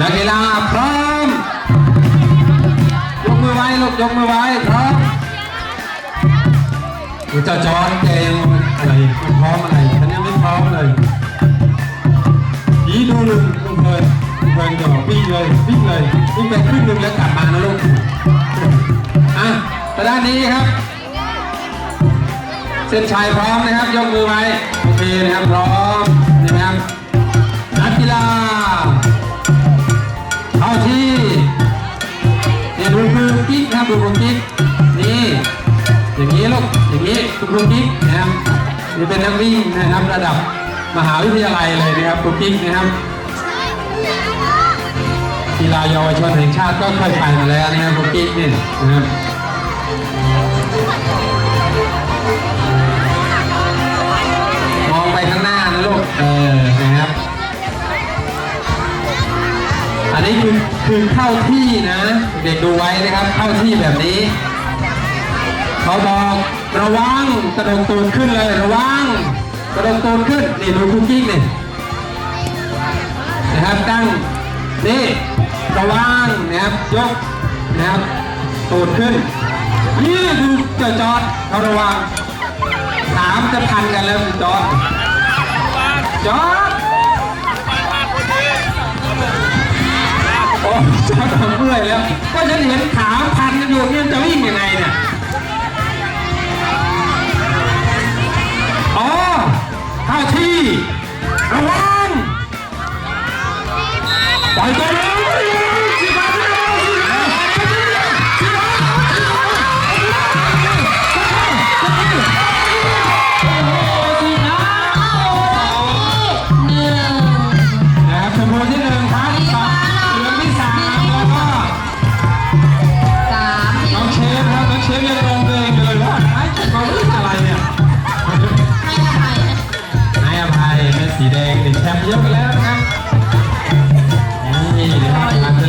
นักกีฬาพร้อมยกมือไว้ลูกยกมือไว้พร้อมดูเจ้าจอนแกยังอะไรพร้อมอะไรฉันยังไม่พร้อมเลยยีดูหนึ่งเพลินเพลินจะบอกวิ่งเลยวิ่งเลยวิ่งไปครึ่งหนึ่งแล้วกลับมานะลูกอะต่ด้านนี้ครับเส้นชัยพร้อมนะครับยกมือไว้โอเคนะครับพร้อม ที่นี่ดูมือกิ๊กนะครับดูมือกิ๊กนี่ อย่างนี้ลูกอย่างนี้คุณครูกิ๊กนะครับนี่เป็นนักวิ่งนะครับระดับมหาวิทยาลัยเลยนะครับครูกิ๊กนะครับกีฬาเยาวชนแห่งชาติก็เคยไปมาแล้วนะครับครูกิ๊กนี่นะครับ อันนี้คือคือเข้าที่นะ เด็กดูไว้นะครับเข้าที่แบบนี้เขาบอกระวังกระโดดตูนขึ้นเลยระวังกระโดดตูนขึ้นนี่ดูคุกกิ้งนี่นะครับตั้งนี่ระวังนะครับยกนะครับตูนขึ้นนี่ดูจ้าจอดเขาระวังถามจะพันกันแล้วจอดจอด ดทำเมื่อยแล้ว ก็ฉันเห็นขาพันกันอยู่เนี่ยจะวิ่งยังไงเนี่ย ให้เพชรสีแดงหนึ่งแชมป์เยอกแล้วนะครับนี่นะครับ